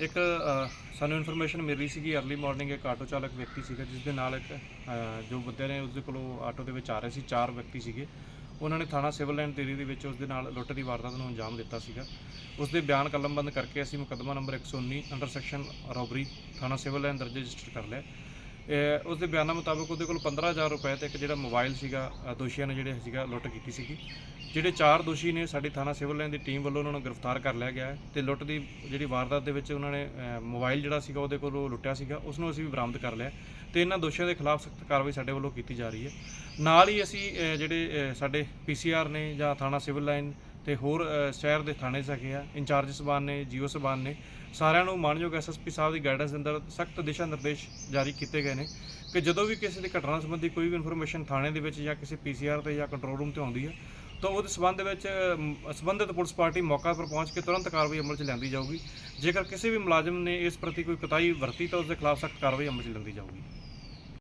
ਇੱਕ ਸਾਨੂੰ ਇਨਫੋਰਮੇਸ਼ਨ ਮਿਲੀ ਸੀਗੀ ਸੀ ਕਿ अर्ਲੀ ਮਾਰਨਿੰਗ ਇੱਕ ਆਟੋ ਚਾਲਕ ਵਿਅਕਤੀ ਸੀਗਾ, ਜਿਸ ਦੇ ਨਾਲ ਇੱਕ ਜੋ ਬੰਦੇ ਨੇ ਉਸ ਦੇ ਕੋਲੋਂ ਆਟੋ ਦੇ ਵਿੱਚ ਆ ਰਹੇ ਸੀ, ਚਾਰ ਵਿਅਕਤੀ ਸੀਗੇ। ਉਹਨਾਂ ਨੇ ਥਾਣਾ ਸਿਵਲ ਲਾਈਨ ਤੇਰੀ ਦੇ ਵਿੱਚ ਉਸ ਦੇ ਨਾਲ ਲੁੱਟ ਦੀ ਵਾਰਦਾਤ ਨੂੰ ਅੰਜਾਮ ਦਿੱਤਾ ਸੀਗਾ। ਉਸ ਦੇ ਬਿਆਨ ਕਲਮਬੰਦ ਕਰਕੇ ਅਸੀਂ ਮੁਕੱਦਮਾ ਨੰਬਰ 119 ਅੰਡਰ ਸੈਕਸ਼ਨ ਰੋਬਰੀ ਥਾਣਾ ਸਿਵਲ ਲਾਈਨ ਦਰਜ ਰਜਿਸਟਰ ਕਰ ਲਿਆ। ਉਸ ਦੇ ਬਿਆਨਾਂ ਮੁਤਾਬਕ ਉਹਦੇ ਕੋਲ 15000 ਰੁਪਏ ਤੇ ਇੱਕ ਜਿਹੜਾ ਮੋਬਾਈਲ ਸੀਗਾ ਦੋਸ਼ੀਆਂ ਨੇ ਜਿਹੜੇ ਸੀਗਾ ਲੁੱਟ ਕੀਤੀ ਸੀਗੀ। ਜਿਹੜੇ ਚਾਰ ਦੋਸ਼ੀ ਨੇ ਸਾਡੀ ਥਾਣਾ ਸਿਵਲ ਲਾਈਨ ਦੀ ਟੀਮ ਵੱਲੋਂ ਉਹਨਾਂ ਨੂੰ ਗ੍ਰਿਫਤਾਰ ਕਰ ਲਿਆ ਗਿਆ ਹੈ ਤੇ ਲੁੱਟ ਦੀ ਜਿਹੜੀ ਵਾਰਦਾਤ ਦੇ ਵਿੱਚ ਉਹਨਾਂ ਨੇ ਮੋਬਾਈਲ ਜਿਹੜਾ ਸੀਗਾ ਉਹਦੇ ਕੋਲੋਂ ਲੁੱਟਿਆ ਸੀਗਾ। ਉਸ ਨੂੰ ਅਸੀਂ ਵੀ ਬਰਾਮਦ ਕਰ ਲਿਆ ਤੇ ਇਹਨਾਂ ਦੋਸ਼ੀਆਂ ਦੇ ਖਿਲਾਫ ਸਖਤ ਕਾਰਵਾਈ ਸਾਡੇ ਵੱਲੋਂ ਕੀਤੀ ਜਾ ਰਹੀ ਹੈ। ਨਾਲ ਹੀ ਅਸੀਂ ਅ, ਜਿਹੜੇ ਅ, ਸਾਡੇ ਪੀਸੀਆਰ ਨੇ ਜਾਂ ਥਾਣਾ ਸਿਵਲ ਲਾਈਨ ਤੇ ਹੋਰ ਸ਼ਹਿਰ ਦੇ ਥਾਣੇ ਸਕੇ ਆ। ਇੰਚਾਰਜ ਸਬਾਨ ਨੇ ਜੀਓ ਸਬਾਨ ਨੇ। ਸਾਰਿਆਂ ਨੂੰ ਮਾਨਯੋਗ ਐਸਐਸਪੀ ਸਾਹਿਬ ਦੀ ਗਾਈਡੈਂਸ ਅੰਦਰ ਸਖਤ ਦਿਸ਼ਾ ਨਿਰਦੇਸ਼ ਜਾਰੀ ਕੀਤੇ ਗਏ ਨੇ ਕਿ ਜਦੋਂ ਵੀ ਕਿਸੇ ਦੀ ਘਟਨਾ ਸੰਬੰਧੀ ਕੋਈ ਵੀ ਇਨਫੋਰਮੇਸ਼ਨ ਥਾਣੇ ਦੇ ਵਿੱਚ ਜਾਂ ਕਿਸੇ ਪੀਸੀਆਰ ਤੇ ਜਾਂ ਕੰਟਰੋਲ ਰੂਮ ਤੇ ਆਉਂਦੀ ਹੈ ਤਾਂ ਉਹਦੇ ਸਬੰਧ ਵਿੱਚ ਅਮ, ਸੰਬੰਧਿਤ ਪੁਲਿਸ ਪਾਰਟੀ ਮੌਕਾ ਪਰ ਪਹੁੰਚ ਕੇ ਤੁਰੰਤ ਕਾਰਵਾਈ ਅਮਲ 'ਚ ਲਿਆਂਦੀ ਜਾਊਗੀ। ਜੇਕਰ ਕਿਸੇ ਵੀ ਮੁਲਾਜ਼ਮ ਨੇ ਇਸ ਪ੍ਰਤੀ ਕੋਈ ਕਤਾਈ ਵਰਤੀ ਤਾਂ ਉਸ ਦੇ ਖਿਲਾਫ ਸਖਤ ਕਾਰਵਾਈ ਅਮਲ 'ਚ ਲਿਆਂਦੀ ਜਾਊਗੀ।